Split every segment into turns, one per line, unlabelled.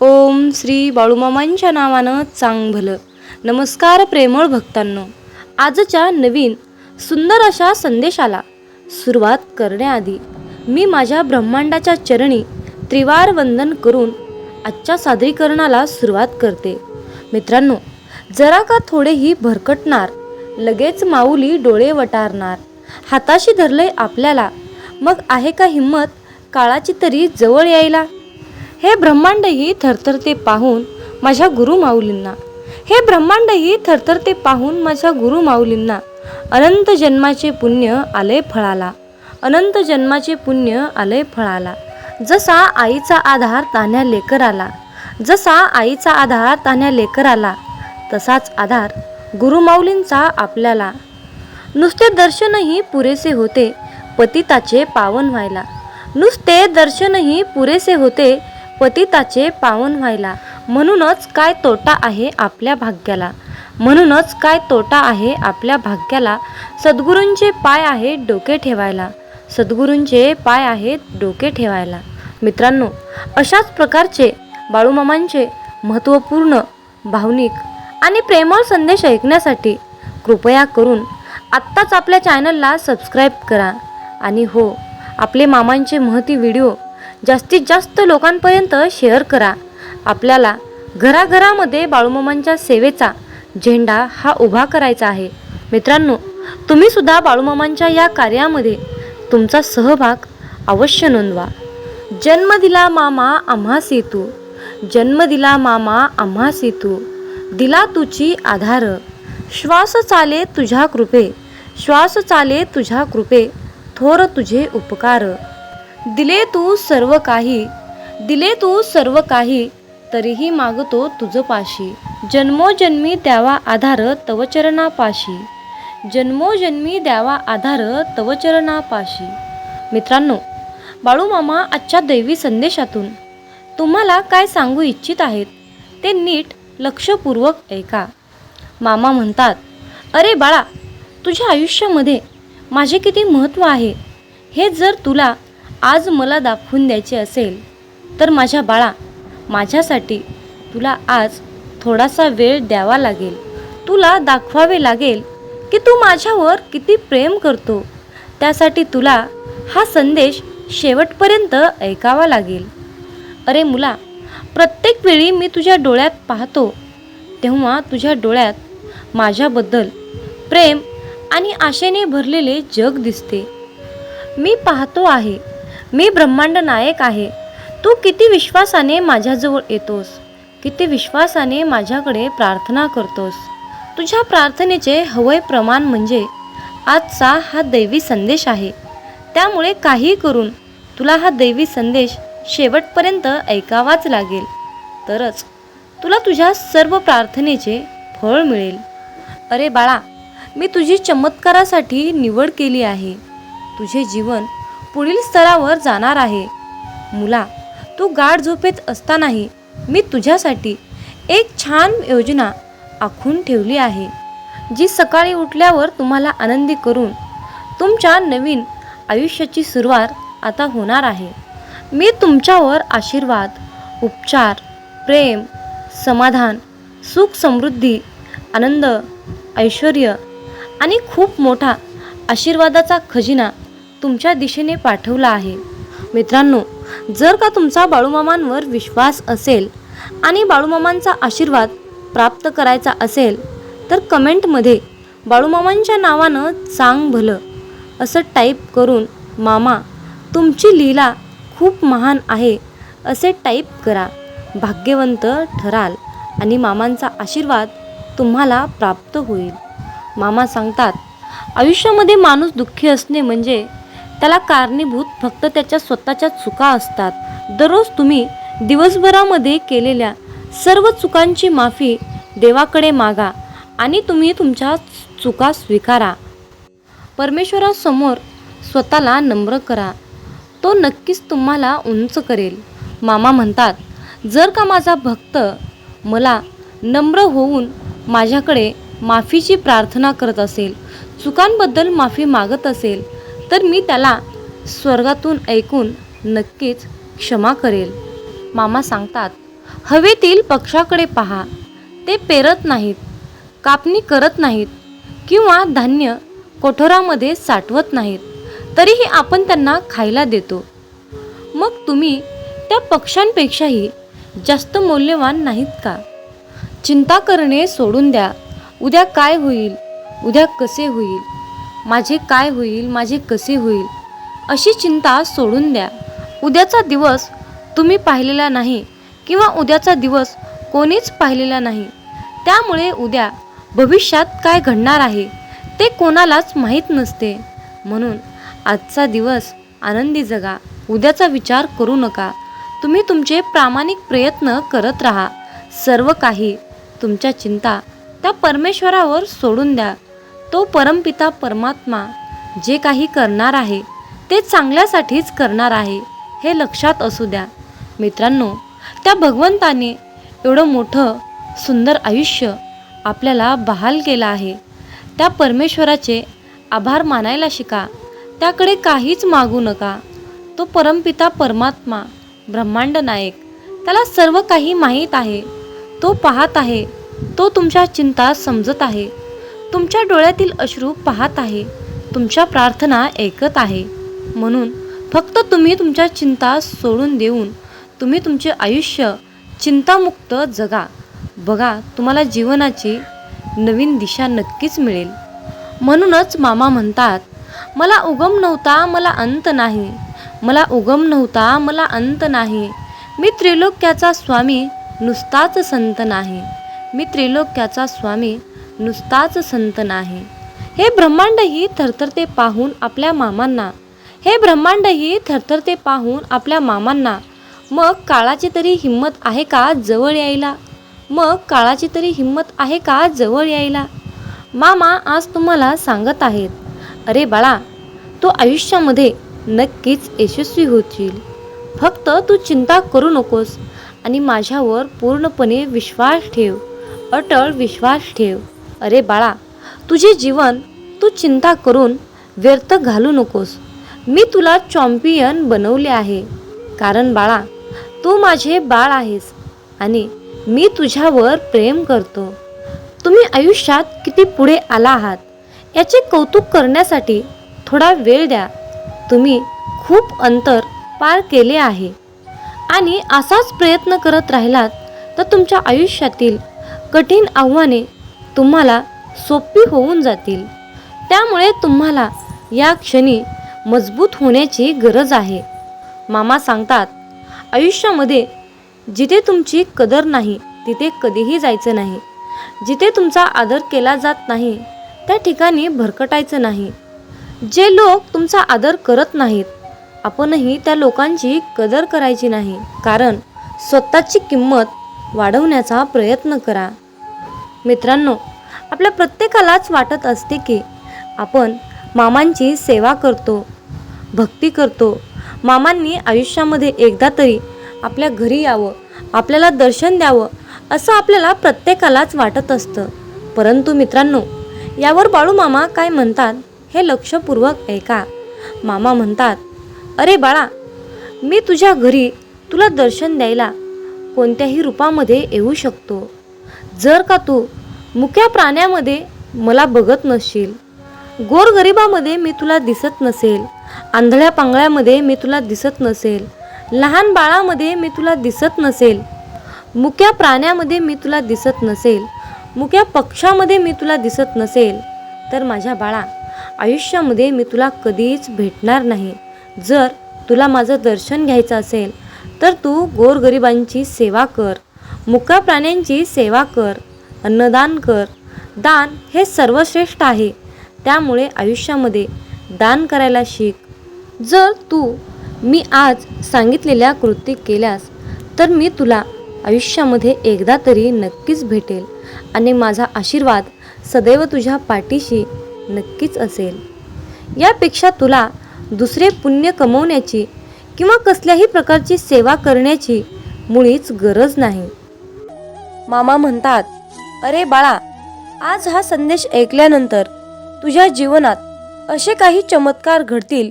ओम श्री बाळूमामांच्या नावानं चांग भलं नमस्कार प्रेमळ भक्तांनो. आजच्या नवीन सुंदर अशा संदेशाला सुरुवात करण्याआधी मी माझ्या ब्रह्मांडाच्या चरणी त्रिवार वंदन करून आजच्या सादरीकरणाला सुरुवात करते. मित्रांनो जरा का थोडेही भरकटणार लगेच माऊली डोळे वटारणार. हाताशी धरले आपल्याला मग आहे का हिंमत काळाची तरी जवळ यायला? हे ब्रह्मांडही थरथरते पाहून माझ्या गुरुमाऊलींना हे ब्रह्मांडही थरथरते पाहून माझ्या गुरुमाऊलींना अनंत जन्माचे पुण्य आले फळाला. अनंत जन्माचे पुण्य आले फळाला. जसा आईचा आधार तान्या लेकराला जसा आईचा आधार तान्या लेकराला तसाच आधार गुरुमाऊलींचा आपल्याला. नुसते दर्शनही पुरेसे होते पतिताचे पावन व्हायला. नुसते दर्शनही पुरेसे होते पतिताचे पावन व्हायला. म्हणूनच काय तोटा आहे आपल्या भाग्याला? म्हणूनच काय तोटा आहे आपल्या भाग्याला? सद्गुरूंचे पाय आहे डोके ठेवायला. सद्गुरूंचे पाय आहेत डोके ठेवायला. मित्रांनो अशाच प्रकारचे बाळूमामांचे महत्त्वपूर्ण भावनिक आणि प्रेमळ संदेश ऐकण्यासाठी कृपया करून आत्ताच आपल्या चॅनलला सबस्क्राईब करा. आणि हो आपले मामांचे महती व्हिडिओ जास्तीत जास्त लोकांपर्यंत शेअर करा. आपल्याला घराघरामध्ये बाळूमामांच्या सेवेचा झेंडा हा उभा करायचा आहे. मित्रांनो तुम्ही सुद्धा बाळूमामांच्या या कार्यामध्ये तुमचा सहभाग अवश्य नोंदवा. जन्म दिला मामा आम्हा सेतू. जन्म दिला मामा आम्हा सेतू. दिला तुझी आधार. श्वास चाले तुझ्या कृपे. श्वास चाले तुझ्या कृपे. थोर तुझे उपकार. दिले तू सर्व काही दिले तू सर्व काही तरीही मागतो तुझ पाशी. जन्मोजन्मी द्यावा आधार तवचरणापाशी जन्मोजन्मी द्यावा आधार तवचरणापाशी मित्रांनो बाळूमामा आजच्या दैवी संदेशातून तुम्हाला काय सांगू इच्छित आहेत ते नीट लक्षपूर्वक ऐका. मामा म्हणतात अरे बाळा तुझ्या आयुष्यामध्ये माझे किती महत्त्व आहे हे जर तुला आज मला दाखवून द्यायचे असेल तर माझ्या बाळा माझ्यासाठी तुला आज थोडासा वेळ द्यावा लागेल. तुला दाखवावे लागेल की तू माझ्यावर किती प्रेम करतो. त्यासाठी तुला हा संदेश शेवटपर्यंत ऐकावा लागेल. अरे मुला प्रत्येक वेळी मी तुझ्या डोळ्यात पाहतो. तेव्हा तुझ्या डोळ्यात माझ्याबद्दल प्रेम आणि आशेने भरलेले जग दिसते. मी पाहतो आहे मी ब्रह्मांड नायक आहे. तू किती विश्वासाने माझ्याजवळ येतोस. किती विश्वासाने माझ्याकडे प्रार्थना करतोस. तुझ्या प्रार्थनेचे हवय प्रमाण म्हणजे आजचा हा दैवी संदेश आहे. त्यामुळे काही करून तुला हा दैवी संदेश शेवटपर्यंत ऐकावाच लागेल. तरच तुला तुझ्या सर्व प्रार्थनेचे फळ मिळेल. अरे बाळा मी तुझी चमत्कारासाठी निवड केली आहे. तुझे जीवन पुढील स्तरावर जाणार आहे. मुला तू गाढ झोपेत असतानाही मी तुझ्यासाठी एक छान योजना आखून ठेवली आहे जी सकाळी उठल्यावर तुम्हाला आनंदी करून तुमच्या नवीन आयुष्याची सुरुवात आता होणार आहे. मी तुमच्यावर आशीर्वाद उपचार प्रेम समाधान सुख समृद्धी आनंद ऐश्वर आणि खूप मोठा आशीर्वादाचा खजिना तुमच्या दिशेने पाठवला आहे. मित्रांनो जर का तुमचा बाळूमामांवर विश्वास असेल आणि बाळूमामांचा आशीर्वाद प्राप्त करायचा असेल तर कमेंटमध्ये बाळूमामांच्या नावानं चांग भलं असं टाईप करून मामा तुमची लीला खूप महान आहे असे टाईप करा. भाग्यवंत ठराल आणि मामांचा आशीर्वाद तुम्हाला प्राप्त होईल. मामा सांगतात आयुष्यामध्ये माणूस दुःखी असणे म्हणजे त्याला कारणीभूत फक्त त्याच्या स्वतःच्या चुका असतात. दररोज तुम्ही दिवसभरामध्ये केलेल्या सर्व चुकांची माफी देवाकडे मागा आणि तुम्ही तुमच्या चुका स्वीकारा. परमेश्वरासमोर स्वतःला नम्र करा. तो नक्कीच तुम्हाला उंच करेल. मामा म्हणतात जर का माझा भक्त मला नम्र होऊन माझ्याकडे माफीची प्रार्थना करत असेल चुकांबद्दल माफी मागत असेल तर मी त्याला स्वर्गातून ऐकून नक्कीच क्षमा करेल. मामा सांगतात हवेतील पक्षाकडे पहा. ते पेरत नाहीत कापणी करत नाहीत किंवा धान्य कोठोरामध्ये साठवत नाहीत. तरीही आपण त्यांना खायला देतो. मग तुम्ही त्या पक्ष्यांपेक्षाही जास्त मौल्यवान नाहीत का? चिंता करणे सोडून द्या. उद्या काय होईल? उद्या कसे होईल? माझे काय होईल माझे कसे होईल अशी चिंता सोडून द्या. उद्याचा दिवस तुम्ही पाहिलेला नाही किंवा उद्याचा दिवस कोणीच पाहिलेला नाही. त्यामुळे उद्या भविष्यात काय घडणार आहे ते कोणालाच माहीत नसते. म्हणून आजचा दिवस आनंदी जगा. उद्याचा विचार करू नका. तुम्ही तुमचे प्रामाणिक प्रयत्न करत राहा. सर्व काही तुमच्या चिंता त्या परमेश्वरावर सोडून द्या. तो परमपिता परमात्मा जे काही करणार आहे ते चांगल्यासाठीच करणार आहे हे लक्षात असू द्या. मित्रांनो त्या भगवंताने एवढं मोठं सुंदर आयुष्य आपल्याला बहाल केलं आहे. त्या परमेश्वराचे आभार मानायला शिका. त्याकडे काहीच मागू नका. तो परमपिता परमात्मा ब्रह्मांड नायक त्याला सर्व काही माहीत आहे. तो पाहत आहे. तो तुमच्या चिंता समजत आहे. तुमच्या डोळ्यातील अश्रू पाहत आहे. तुमच्या प्रार्थना ऐकत आहे. म्हणून फक्त तुम्ही तुमच्या चिंता सोडून देऊन तुम्ही तुमचे आयुष्य चिंतामुक्त जगा. बघा तुम्हाला जीवनाची नवीन दिशा नक्कीच मिळेल. म्हणूनच मामा म्हणतात मला उगम नव्हता मला अंत नाही. मला उगम नव्हता मला अंत नाही. मी त्रिलोक्याचा स्वामी नुसताच संत नाही. मी त्रिलोक्याचा स्वामी नुसताच संत नाही. हे ब्रह्मांडही थरथरते पाहून आपल्या मामांना. हे ब्रह्मांडही थरथरते पाहून आपल्या मामांना. मग काळाची तरी हिंमत आहे का जवळ यायला? मग काळाची तरी हिंमत आहे का जवळ यायला? मामा आज तुम्हाला सांगत आहेत. अरे बाळा तू आयुष्यामध्ये नक्कीच यशस्वी होशील. फक्त तू चिंता करू नकोस आणि माझ्यावर पूर्णपणे विश्वास ठेव. अटळ विश्वास ठेव. अरे बाळा तुझे जीवन तू चिंता करून व्यर्थ घालू नकोस. मी तुला चॉम्पियन बनवले आहे. कारण बाळा तू माझे बाळ आहेस आणि मी तुझ्यावर प्रेम करतो. तुम्ही आयुष्यात किती पुढे आला आहात याचे कौतुक करण्यासाठी थोडा वेळ द्या. तुम्ही खूप अंतर पार केले आहे. आणि असाच प्रयत्न करत राहिलात तर तुमच्या आयुष्यातील कठीण आव्हाने तुम्हाला सोपी होऊन जातील. त्यामुळे तुम्हाला या क्षणी मजबूत होण्याची गरज आहे. मामा सांगतात आयुष्यामध्ये जिथे तुमची कदर नाही तिथे कधीही जायचं नाही. जिथे तुमचा आदर केला जात नाही त्या ठिकाणी भरकटायचं नाही. जे लोक तुमचा आदर करत नाहीत आपणही त्या लोकांची कदर करायची नाही. कारण स्वतःची किंमत वाढवण्याचा प्रयत्न करा. मित्रांनो आपल्या प्रत्येकालाच वाटत असते की आपण मामांची सेवा करतो भक्ती करतो. मामांनी आयुष्यामध्ये एकदा तरी आपल्या घरी यावं आपल्याला दर्शन द्यावं असं आपल्याला प्रत्येकालाच वाटत असतं. परंतु मित्रांनो यावर बाळू मामा काय म्हणतात हे लक्षपूर्वक ऐका. मामा म्हणतात अरे बाळा मी तुझ्या घरी तुला दर्शन द्यायला कोणत्याही रूपामध्ये येऊ शकतो. जर का तू मुक्या प्राण्यामध्ये मला बघत नसशील गोरगरिबामध्ये मी तुला दिसत नसेल आंधळ्या पांगळ्यामध्ये मी तुला दिसत नसेल लहान बाळामध्ये मी तुला दिसत नसेल मुक्या प्राण्यामध्ये मी तुला दिसत नसेल मुक्या पक्षामध्ये मी तुला दिसत नसेल तर माझ्या बाळा आयुष्यामध्ये मी तुला कधीच भेटणार नाही. जर तुला माझं दर्शन घ्यायचं असेल तर तू गोरगरिबांची सेवा कर. मुका प्राण्यांची सेवा कर अन्नदान कर. दान हे सर्वश्रेष्ठ आहे. त्यामुळे आयुष्यामध्ये दान करायला शिक. जर तू मी आज सांगितलेल्या कृती केल्यास तर मी तुला आयुष्यामध्ये एकदा तरी नक्कीच भेटेल आणि माझा आशीर्वाद सदैव तुझ्या पाठीशी नक्कीच असेल. यापेक्षा तुला दुसरे पुण्य कमवण्याची किंवा कसल्याही प्रकारची सेवा करण्याची मुळीच गरज नाही. मामा म्हणतात अरे बाळा आज हा संदेश ऐकल्यानंतर तुझ्या जीवनात असे काही चमत्कार घडतील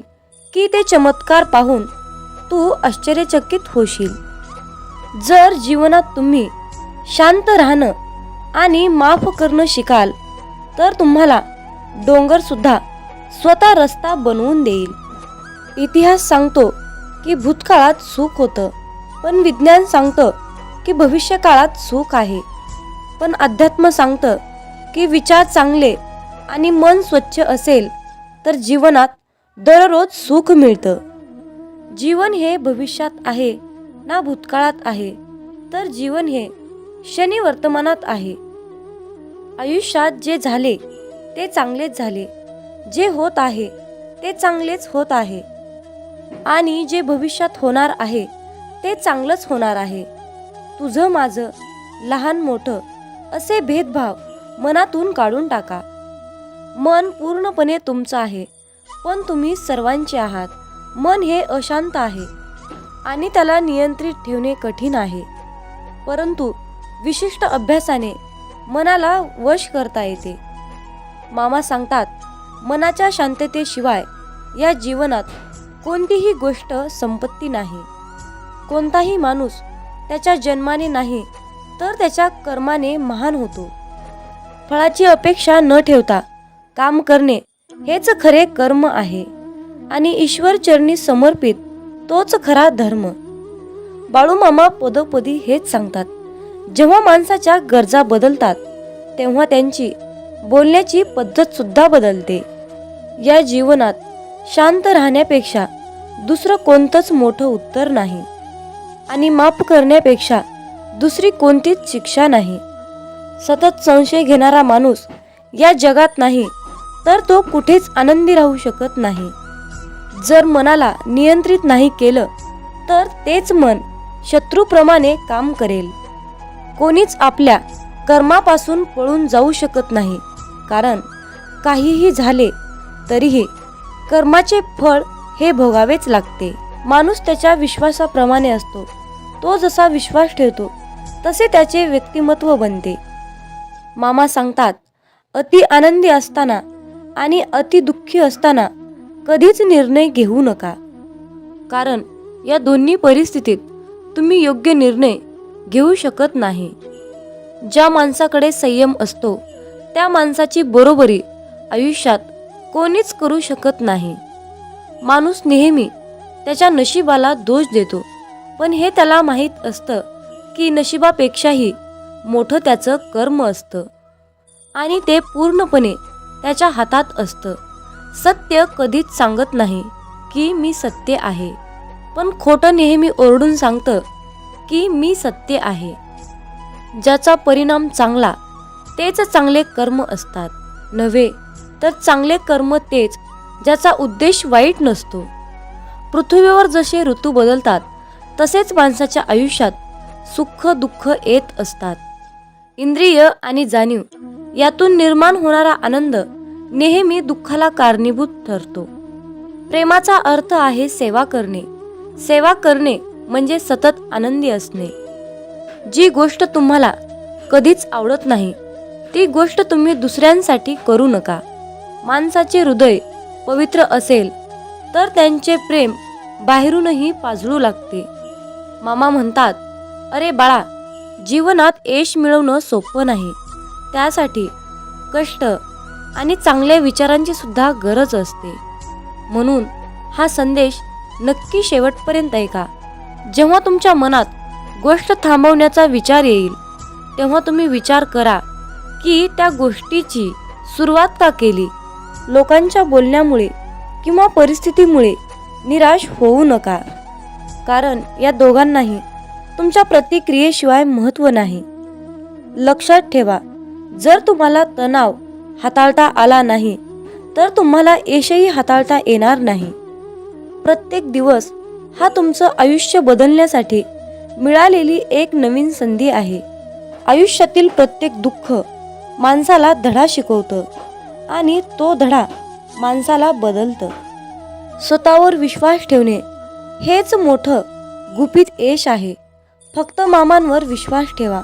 की ते चमत्कार पाहून तू आश्चर्यचकित होशील. जर जीवनात तुम्ही शांत राहणं आणि माफ करणं शिकाल तर तुम्हाला डोंगर सुद्धा स्वतः रस्ता बनवून देईल. इतिहास सांगतो की भूतकाळात सुख होतं पण विज्ञान सांगतं की भविष्यकाळात सुख आहे. पण अध्यात्म सांगतं की विचार चांगले आणि मन स्वच्छ असेल तर जीवनात दररोज सुख मिळतं. जीवन हे भविष्यात आहे ना भूतकाळात आहे तर जीवन हे शनी वर्तमानात आहे. आयुष्यात जे झाले ते चांगलेच झाले. जे होत आहे ते चांगलेच होत आहे. आणि जे भविष्यात होणार आहे ते चांगलंच होणार आहे. तुझं माझं लहान मोठं असे भेदभाव मनातून काढून टाका. मन पूर्णपणे तुमचं आहे पण तुम्ही सर्वांचे आहात. मन हे अशांत आहे आणि त्याला नियंत्रित ठेवणे कठीण आहे. परंतु विशिष्ट अभ्यासाने मनाला वश करता येते. मामा सांगतात मनाच्या शांततेशिवाय या जीवनात कोणतीही गोष्ट संपत्ती नाही. कोणताही माणूस त्याच्या जन्माने नाही तर त्याच्या कर्माने महान होतो. फळाची अपेक्षा न ठेवता काम करणे हेच खरे कर्म आहे आणि ईश्वर चरणी समर्पित तोच खरा धर्म. बाळूमामा पदोपदी हेच सांगतात जेव्हा माणसाच्या गरजा बदलतात तेव्हा त्यांची बोलण्याची पद्धत सुद्धा बदलते. या जीवनात शांत राहण्यापेक्षा दुसरं कोणतंच मोठं उत्तर नाही. आणि माफ करण्यापेक्षा दुसरी कोणतीच शिक्षा नाही. सतत संशय घेणारा माणूस या जगात नाही तर तो कुठेच आनंदी राहू शकत नाही. जर मनाला नियंत्रित नाही केलं तर तेच मन शत्रूप्रमाणे काम करेल. कोणीच आपल्या कर्मापासून पळून जाऊ शकत नाही कारण काहीही झाले तरीही कर्माचे फळ हे भोगावेच लागते. माणूस त्याच्या विश्वासाप्रमाणे असतो. तो जसा विश्वास ठेवतो तसे त्याचे व्यक्तिमत्व बनते. मामा सांगतात अति आनंदी असताना आणि अति दुःखी असताना कधीच निर्णय घेऊ नका. कारण या दोन्ही परिस्थितीत तुम्ही योग्य निर्णय घेऊ शकत नाही. ज्या माणसाकडे संयम असतो त्या माणसाची बरोबरी आयुष्यात कोणीच करू शकत नाही. माणूस नेहमी त्याच्या नशिबाला दोष देतो. पण हे त्याला माहीत असतं की नशिबापेक्षाही मोठं त्याचं कर्म असतं. आणि ते पूर्णपणे त्याच्या हातात असतं. सत्य कधीच सांगत नाही की मी सत्य आहे. पण खोटं नेहमी ओरडून सांगतं की मी सत्य आहे. ज्याचा परिणाम चांगला तेच चांगले कर्म असतात. नव्हे तर चांगले कर्म तेच ज्याचा उद्देश वाईट नसतो. पृथ्वीवर जसे ऋतू बदलतात तसेच माणसाच्या आयुष्यात सुख दुःख येत असतात. इंद्रिय आणि जाणीव यातून निर्माण होणारा आनंद नेहमी दुःखाला कारणीभूत ठरतो. प्रेमाचा अर्थ आहे सेवा करणे. सेवा करणे म्हणजे सतत आनंदी असणे. जी गोष्ट तुम्हाला कधीच आवडत नाही ती गोष्ट तुम्ही दुसऱ्यांसाठी करू नका. माणसाचे हृदय पवित्र असेल तर त्यांचे प्रेम बाहेरूनही पाजळू लागते. मामा म्हणतात अरे बाळा जीवनात यश मिळवणं सोपं नाही. त्यासाठी कष्ट आणि चांगल्या विचारांची सुद्धा गरज असते. म्हणून हा संदेश नक्की शेवटपर्यंत ऐका. जेव्हा तुमच्या मनात गोष्ट थांबवण्याचा विचार येईल तेव्हा तुम्ही विचार करा की त्या गोष्टीची सुरुवात का केली? लोकांच्या बोलण्यामुळे किंवा परिस्थितीमुळे निराश होऊ नका. कारण या दोघांनाही तुमच्या प्रतिक्रियेशिवाय महत्त्व नाही. लक्षात ठेवा जर तुम्हाला तणाव हाताळता आला नाही तर तुम्हाला यशही हाताळता येणार नाही. प्रत्येक दिवस हा तुमचं आयुष्य बदलण्यासाठी मिळालेली एक नवीन संधी आहे. आयुष्यातील प्रत्येक दुःख माणसाला धडा शिकवतं आणि तो धडा माणसाला बदलतं. स्वतःवर विश्वास ठेवणे हेच मोठं गुपित यश आहे. फक्त मामांवर विश्वास ठेवा.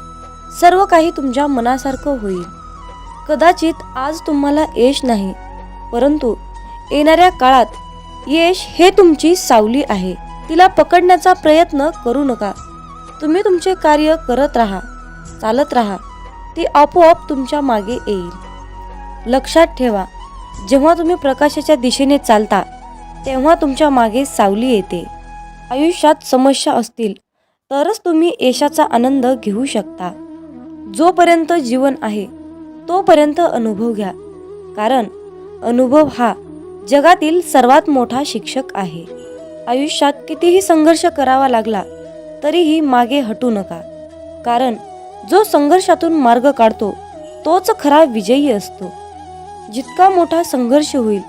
सर्व काही तुमच्या मनासारखं होईल. कदाचित आज तुम्हाला यश नाही परंतु येणाऱ्या काळात यश हे तुमची सावली आहे. तिला पकडण्याचा प्रयत्न करू नका. तुम्ही तुमचे कार्य करत राहा चालत राहा. ती आपोआप तुमच्या मागे येईल. लक्षात ठेवा जेव्हा तुम्ही प्रकाशाच्या दिशेने चालता तेव्हा तुमच्या मागे सावली येते. आयुष्यात समस्या असतील तरच तुम्ही यशाचा आनंद घेऊ शकता. जोपर्यंत जीवन आहे तोपर्यंत अनुभव घ्या. कारण अनुभव हा जगातील सर्वात मोठा शिक्षक आहे. आयुष्यात कितीही संघर्ष करावा लागला तरीही मागे हटू नका. कारण जो संघर्षातून मार्ग काढतो तोच खरा विजयी असतो. जितका मोठा संघर्ष होईल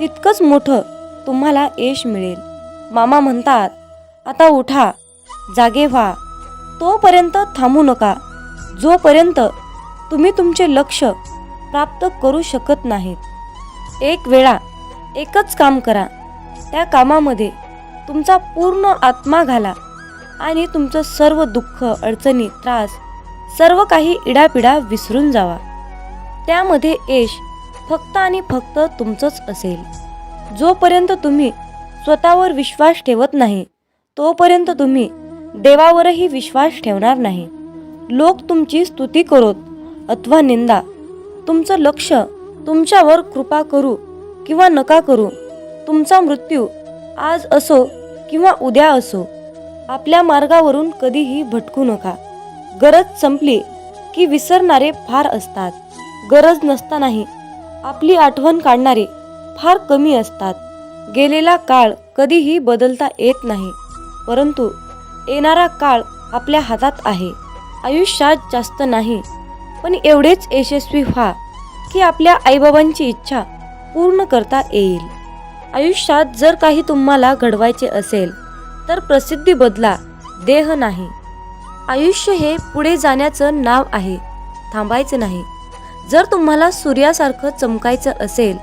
तितकंच मोठं तुम्हाला यश मिळेल. मामा म्हणतात आता उठा जागे व्हा. तोपर्यंत थांबू नका. जोपर्यंत तुम्ही तुमचे लक्ष प्राप्त करू शकत नाहीत. एक वेळा एकच काम करा. त्या कामामध्ये तुमचा पूर्ण आत्मा घाला आणि तुमचं सर्व दुःख अडचणी त्रास सर्व काही इडापिडा विसरून जावा. त्यामध्ये यश फक्त आणि फक्त तुमचंच असेल. जोपर्यंत तुम्ही स्वतःवर विश्वास ठेवत नाही. तोपर्यंत तुम्ही देवावरही विश्वास ठेवणार नाही. लोक तुमची स्तुती करोत अथवा निंदा. तुमचं लक्ष तुमच्यावर कृपा करू किंवा नका करू. तुमचा मृत्यू आज असो किंवा उद्या असो आपल्या मार्गावरून कधीही भटकू नका. गरज संपली की विसरणारे फार असतात. गरज नसतानाही आपली आठवण काढणारे फार कमी असतात. गेलेला काळ कधीही बदलता येत नाही. परंतु येणारा काळ आपल्या हातात आहे. आयुष्यात जास्त नाही. पण एवढेच यशस्वी व्हा की आपल्या आईबाबांची इच्छा पूर्ण करता येईल. आयुष्यात जर काही तुम्हाला घडवायचे असेल तर प्रसिद्धी बदला देह नाही. आयुष्य हे पुढे जाण्याचं नाव आहे. थांबायचं नाही. जर तुम्हाला सूर्यासारखं चमकायचं असेल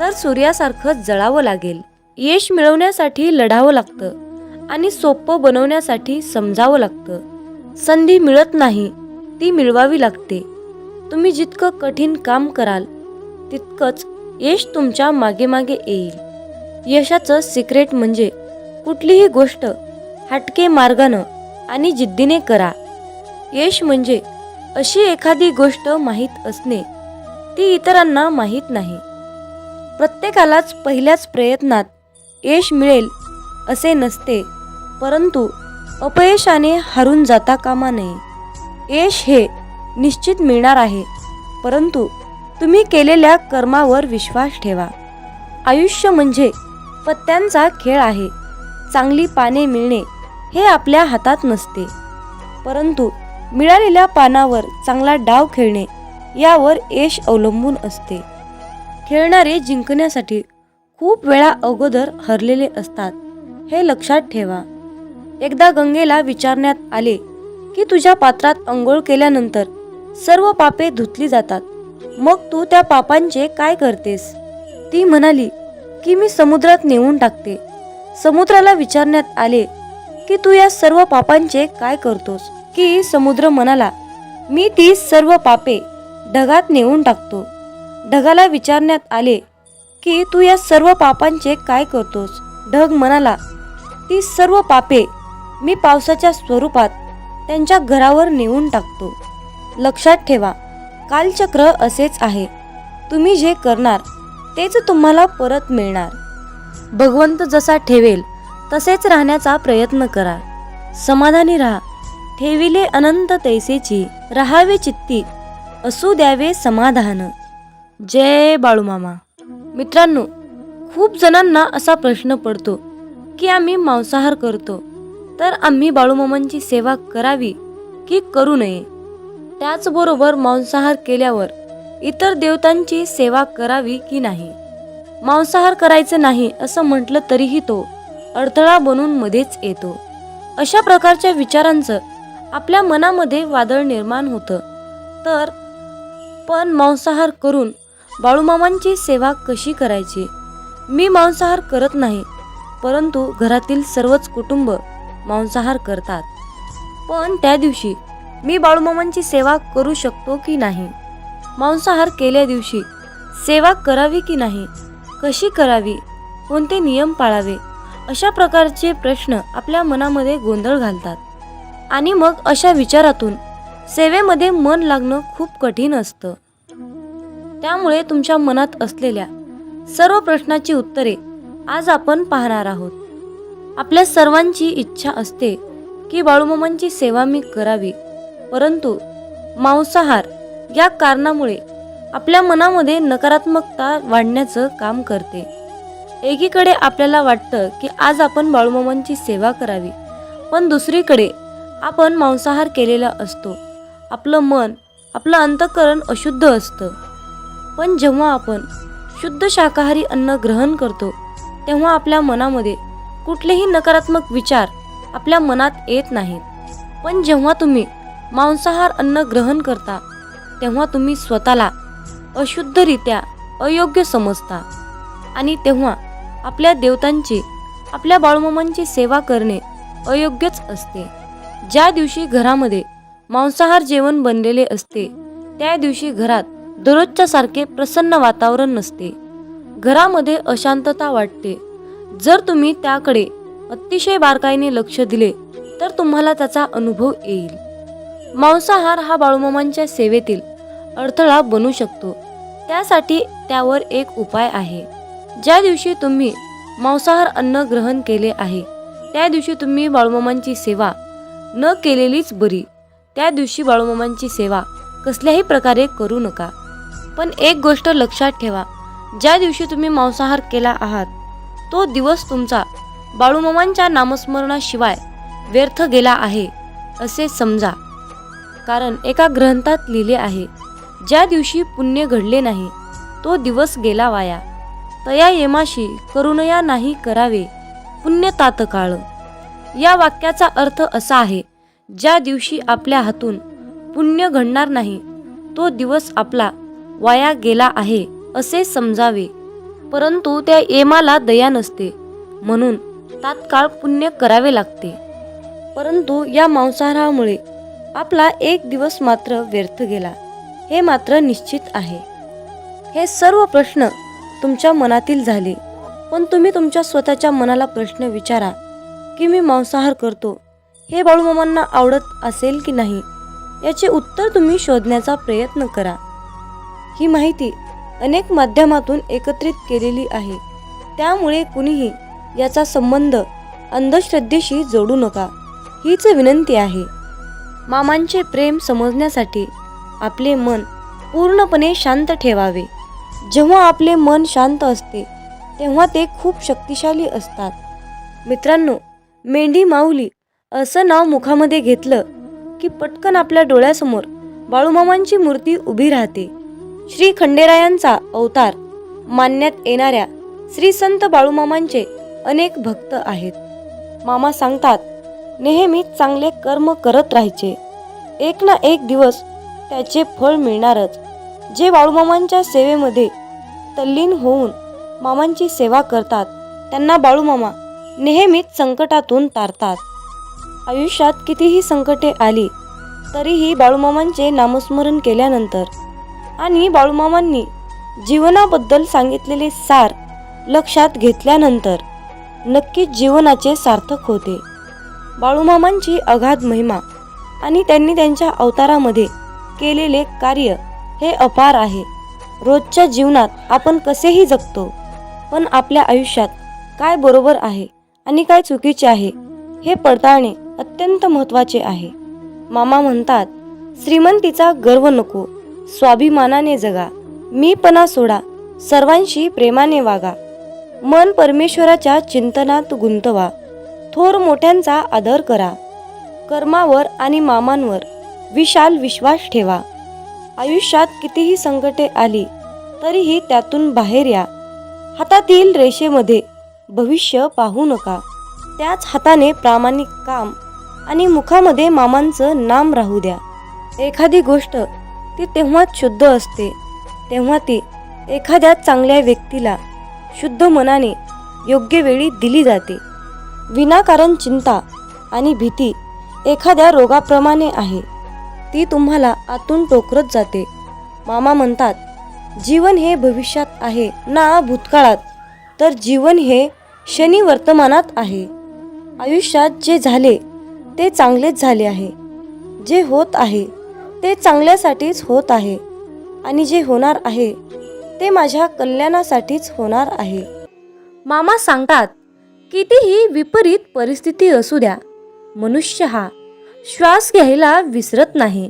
तर सूर्यासारखं जळावं लागेल. यश मिळवण्यासाठी लढावं लागतं आणि सोपं बनवण्यासाठी समजावं लागतं. संधी मिळत नाही ती मिळवावी लागते. तुम्ही जितकं कठीण काम कराल तितकंच यश तुमच्या मागे मागे येईल. यशाचं सिक्रेट म्हणजे कुठलीही गोष्ट हटके मार्गानं आणि जिद्दीने करा. यश म्हणजे अशी एखादी गोष्ट माहीत असणे ती इतरांना माहीत नाही. प्रत्येकालाच पहिल्याच प्रयत्नात यश मिळेल असे नसते. परंतु अपयशाने हारून जाता कामा नये. यश हे निश्चित मिळणार आहे. परंतु तुम्ही केलेल्या कर्मावर विश्वास ठेवा. आयुष्य म्हणजे पत्त्यांचा खेळ आहे. चांगली पाने मिळणे हे आपल्या हातात नसते. परंतु मिळालेल्या पानावर चांगला डाव खेळणे यावर यश अवलंबून असते. खेळणारे जिंकण्यासाठी खूप वेळा अगोदर हरलेले असतात. हे लक्षात ठेवा. एकदा गंगेला विचारण्यात आले की तुझ्या पात्रात अंघोळ केल्यानंतर सर्व पापे धुतली जातात. मग तू त्या पापांचे काय करतेस? ती म्हणाली की मी समुद्रात नेऊन टाकते. समुद्राला विचारण्यात आले की तू या सर्व पापांचे काय करतोस? की समुद्र म्हणाला मी ती सर्व पापे ढगात नेऊन टाकतो. ढगाला विचारण्यात आले की तू या सर्व पापांचे काय करतोस? ढग म्हणाला ती सर्व पापे मी पावसाच्या स्वरूपात त्यांच्या घरावर नेऊन टाकतो. लक्षात ठेवा कालचक्र असेच आहे. तुम्ही जे करणार तेच तुम्हाला परत मिळणार. भगवंत जसा ठेवेल तसेच राहण्याचा प्रयत्न करा. समाधानी राहा. ठेविले अनंत तैसेची राहावे चित्ती असू द्यावे समाधान. जय बाळूमामा मित्रांनो खूप जणांना असा प्रश्न पडतो की आम्ही मांसाहार करतो तर आम्ही बाळूमामांची सेवा करावी की करू नये? त्याचबरोबर मांसाहार केल्यावर इतर देवतांची सेवा करावी की नाही? मांसाहार करायचं नाही असं म्हटलं तरीही तो अडथळा बनून मध्येच येतो. अशा प्रकारच्या विचारांचं आपल्या मनामध्ये वादळ निर्माण होतं. तर पण मांसाहार करून बाळूमामांची सेवा कशी करायची? मी मांसाहार करत नाही परंतु घरातील सर्वच कुटुंब मांसाहार करतात. पण त्या दिवशी मी बाळूमामांची सेवा करू शकतो की नाही? मांसाहार केल्या दिवशी सेवा करावी की नाही? कशी करावी? कोणते नियम पाळावे? अशा प्रकारचे प्रश्न आपल्या मनामध्ये गोंधळ घालतात. आणि मग अशा विचारातून सेवेमध्ये मन लागणं खूप कठीण असतं. त्यामुळे तुमच्या मनात असलेल्या सर्व प्रश्नाची उत्तरे आज आपण पाहणार आहोत. आपल्या सर्वांची इच्छा असते की बाळूमामांची सेवा मी करावी परंतु मांसाहार या कारणामुळे आपल्या मनामध्ये नकारात्मकता वाढण्याचं काम करते. एकीकडे आपल्याला वाटतं की आज आपण बाळूमामांची सेवा करावी पण दुसरीकडे आपण मांसाहार केलेला असतो. आपलं मन आपलं अंतःकरण अशुद्ध असतं. पण जेव्हा आपण शुद्ध शाकाहारी अन्न ग्रहण करतो तेव्हा आपल्या मनामध्ये कुठलेही नकारात्मक विचार आपल्या मनात येत नाहीत. पण जेव्हा तुम्ही मांसाहार अन्न ग्रहण करता तेव्हा तुम्ही स्वतःला अशुद्धरित्या अयोग्य समजता आणि तेव्हा आपल्या देवतांची आपल्या बाळूमामांची सेवा करणे अयोग्यच असते. ज्या दिवशी घरामध्ये मांसाहार जेवण बनलेले असते त्या दिवशी घरात दररोजच्या सारखे प्रसन्न वातावरण नसते. घरामध्ये अशांतता वाटते. जर तुम्ही त्याकडे अतिशय बारकाईने लक्ष दिले तर तुम्हाला त्याचा अनुभव येईल. मांसाहार हा बाळूमामांच्या सेवेतील अडथळा बनू शकतो. त्यासाठी त्यावर एक उपाय आहे. ज्या दिवशी तुम्ही मांसाहार अन्न ग्रहण केले आहे त्या दिवशी तुम्ही बाळूमामांची सेवा न केलेलीच बरी. त्या दिवशी बाळूमामांची सेवा कसल्याही प्रकारे करू नका. पण एक गोष्ट लक्षात ठेवा. ज्या दिवशी तुम्ही मांसाहार केला आहात तो दिवस तुमचा बाळूमामांच्या नामस्मरणाशिवाय व्यर्थ गेला आहे असे समजा. कारण एका ग्रंथात लिहिले आहे ज्या दिवशी पुण्य घडले नाही तो दिवस गेला वाया. तया येमाशी करुणया नाही करावे पुण्य तातकाळ या वाक्याचा अर्थ असा आहे ज्या दिवशी आपल्या हातून पुण्य घडणार नाही तो दिवस आपला वाया गेला आहे असे समजावे. परंतु त्या येमाला दया नसते. म्हणून तात्काळ पुण्य करावे लागते. परंतु या मांसाहारामुळे आपला एक दिवस मात्र व्यर्थ गेला. हे मात्र निश्चित आहे. हे सर्व प्रश्न तुमच्या मनातील झाले. पण तुम्ही तुमच्या स्वतःच्या मनाला प्रश्न विचारा की मी मांसाहार करतो हे बाळूमामांना आवडत असेल की नाही? याचे उत्तर तुम्ही शोधण्याचा प्रयत्न करा. ही माहिती अनेक माध्यमातून एकत्रित केलेली आहे. त्यामुळे कुणीही याचा संबंध अंधश्रद्धेशी जोडू नका. हीच विनंती आहे. मामांचे प्रेम समजण्यासाठी आपले मन पूर्णपणे शांत ठेवावे. जेव्हा आपले मन शांत असते तेव्हा ते खूप शक्तिशाली असतात. मित्रांनो मेंढी माऊली असं नाव मुखामध्ये घेतलं की पटकन आपल्या डोळ्यासमोर बाळूमामांची मूर्ती उभी राहते. श्री खंडेरायांचा अवतार मानण्यात येणाऱ्या श्री संत बाळूमामांचे अनेक भक्त आहेत. मामा सांगतात नेहमी चांगले कर्म करत राहायचे. एक ना एक दिवस त्याचे फळ मिळणारच. जे बाळूमामांच्या सेवेमध्ये तल्लीन होऊन मामांची सेवा करतात त्यांना बाळूमामा नेहमीच संकटातून तारतात. आयुष्यात कितीही संकटे आली तरीही बाळूमामांचे नामस्मरण केल्यानंतर आणि बाळूमामांनी जीवनाबद्दल सांगितलेले सार लक्षात घेतल्यानंतर नक्कीच जीवनाचे सार्थक होते. बाळूमामांची अगाध महिमा आणि त्यांनी त्यांच्या अवतारामध्ये केलेले कार्य हे अपार आहे. रोजच्या जीवनात आपण कसेही जगतो पण आपल्या आयुष्यात काय बरोबर आहे आणि काय चुकीचे आहे हे पडताळणे अत्यंत महत्त्वाचे आहे. मामा म्हणतात श्रीमंतीचा गर्व नको स्वाभिमानाने जगा. मीपणा सोडा. सर्वांशी प्रेमाने वागा. मन परमेश्वराच्या चिंतनात गुंतवा. थोर मोठ्यांचा आदर करा. कर्मावर आणि मामांवर विशाल विश्वास ठेवा. आयुष्यात कितीही संकटे आली तरीही त्यातून बाहेर या. हातातील रेषेमध्ये. भविष्य पाहू नका. त्याच हाताने प्रामाणिक काम आणि मुखामध्ये मामांचं नाम राहू द्या. एखादी गोष्ट ती तेव्हाच शुद्ध असते. तेव्हा ती एखाद्या चांगल्या व्यक्तीला शुद्ध मनाने योग्य वेळी दिली जाते. विनाकारण चिंता आणि भीती एखाद्या रोगाप्रमाणे आहे. ती तुम्हाला आतून टोकरत जाते. मामा म्हणतात जीवन हे भविष्यात आहे ना भूतकाळात. तर जीवन हे शनी वर्तमानात आहे. आयुष्यात जे झाले ते चांगलेच झाले आहे. जे होत आहे ते चांगल्यासाठीच होत आहे. आणि जे होणार आहे ते माझ्या कल्याणासाठीच होणार आहे. मामा सांगतात कितीही विपरीत परिस्थिती असू द्या मनुष्य हा श्वास घ्यायला विसरत नाही.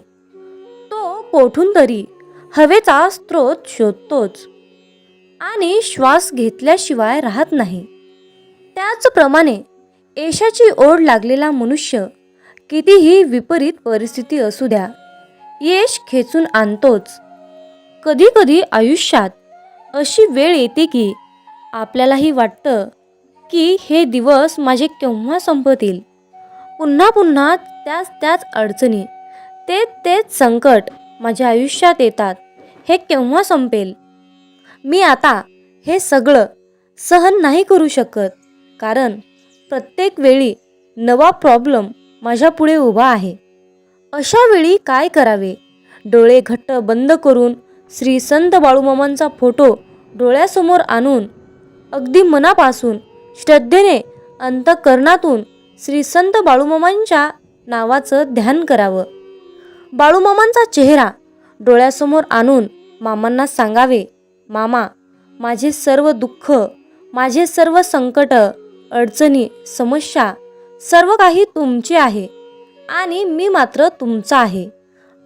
तो कोठून तरी हवेचा स्रोत शोधतोच आणि श्वास घेतल्याशिवाय राहत नाही. त्याचप्रमाणे यशाची ओढ लागलेला मनुष्य कितीही विपरीत परिस्थिती असू द्या यश खेचून आणतोच. कधीकधी आयुष्यात अशी वेळ येते की आपल्यालाही वाटतं की हे दिवस माझे केव्हा संपतील? पुन्हा पुन्हा त्याच त्याच अडचणी ते तेच संकट माझ्या आयुष्यात येतात. हे केव्हा संपेल? मी आता हे सगळं सहन नाही करू शकत कारण प्रत्येक वेळी नवा प्रॉब्लेम माझ्या पुढे उभा आहे. अशा वेळी काय करावे? डोळे घट्ट बंद करून श्री संत बाळूमामांचा फोटो डोळ्यासमोर आणून अगदी मनापासून श्रद्धेने अंतकरणातून श्री संत बाळूमामांच्या नावाचं ध्यान करावं. बाळूमामांचा चेहरा डोळ्यासमोर आणून मामांना सांगावे मामा माझे सर्व दुःख माझे सर्व संकट अडचणी समस्या सर्व काही तुमचे आहे. आणि मी मात्र तुमचं आहे.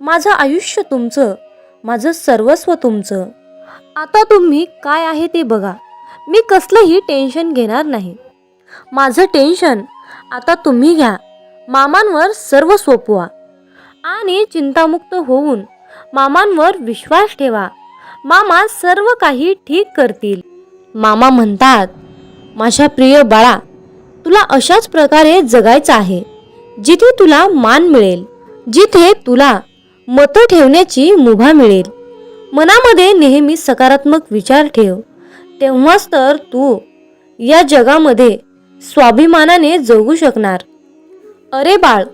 माझं आयुष्य तुमचं माझं सर्वस्व तुमचं. आता तुम्ही काय आहे ते बघा. मी कसलंही टेन्शन घेणार नाही. माझं टेन्शन आता तुम्ही घ्या. मामांवर सर्व सोपवा. आणि चिंतामुक्त होऊन मामांवर विश्वास ठेवा. मामा सर्व काही ठीक करतील. मामा म्हणतात माझ्या प्रिय बाळा तुला अशाच प्रकारे जगायचं आहे. जिथे तुला मान मिळेल जिथे तुला मतं ठेवण्याची मुभा मिळेल. मनामध्ये नेहमी सकारात्मक विचार ठेव. तेव्हाच तर तू या जगामध्ये स्वाभिमानाने जगू शकणार. अरे बाळ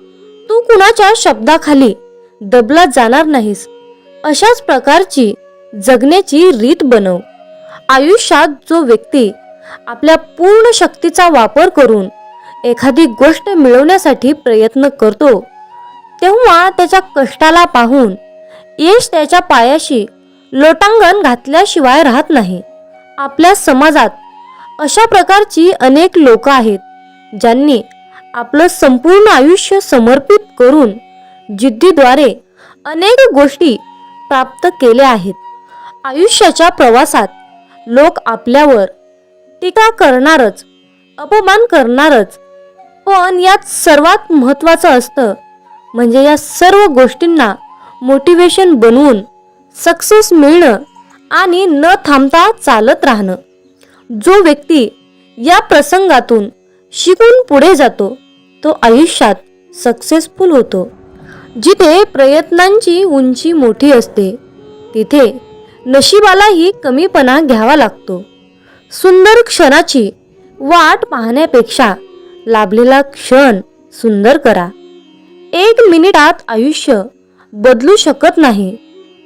तू कुणाच्या शब्दाखाली दबला जाणार नाहीस. अशाच प्रकारची जगण्याची रीत बनव. आयुष्यात जो व्यक्ती आपल्या पूर्ण शक्तीचा वापर करून एखादी गोष्ट मिळवण्यासाठी प्रयत्न करतो. तेव्हा त्याच्या कष्टाला पाहून यश त्याच्या पायाशी लोटांगण घातल्याशिवाय राहत नाही. आपल्या समाजात अशा प्रकारची अनेक लोक आहेत ज्यांनी आपलं संपूर्ण आयुष्य समर्पित करून जिद्दीद्वारे अनेक गोष्टी प्राप्त केल्या आहेत. आयुष्याच्या प्रवासात लोक आपल्यावर टीका करणारच अपमान करणारच पण यात सर्वात महत्त्वाचं असतं म्हणजे या सर्व गोष्टींना मोटिवेशन बनवून सक्सेस मिळणं आणि न थांबता चालत राहणं. जो व्यक्ती या प्रसंगातून शिकून पुढे जातो तो आयुष्यात सक्सेसफुल होतो. जिथे प्रयत्नांची उंची मोठी असते तिथे नशिबालाही कमीपणा घ्यावा लागतो. सुंदर क्षणाची वाट पाहण्यापेक्षा लाभलेला क्षण सुंदर करा. एक मिनिटात आयुष्य बदलू शकत नाही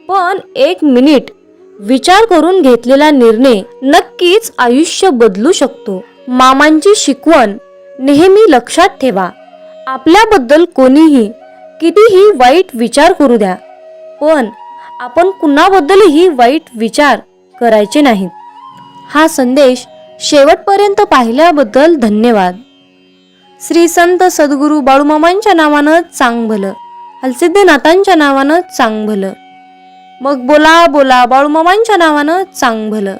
पण एक मिनिट विचार करून घेतलेला निर्णय नक्कीच आयुष्य बदलू शकतो. मामांची शिकवण नेहमी लक्षात ठेवा. आपल्याबद्दल कोणीही कितीही वाईट विचार करू द्या पण आपण कुणाबद्दलही वाईट विचार करायचे नाहीत. हा संदेश शेवटपर्यंत पाहिल्याबद्दल धन्यवाद. श्री संत सद्गुरू बाळूमामांच्या नावानं चांग भलं हलसिद्धनाथांच्या नावानं चांग भलं मग बोला बोला बाळूमामांच्या नावानं चांग भलं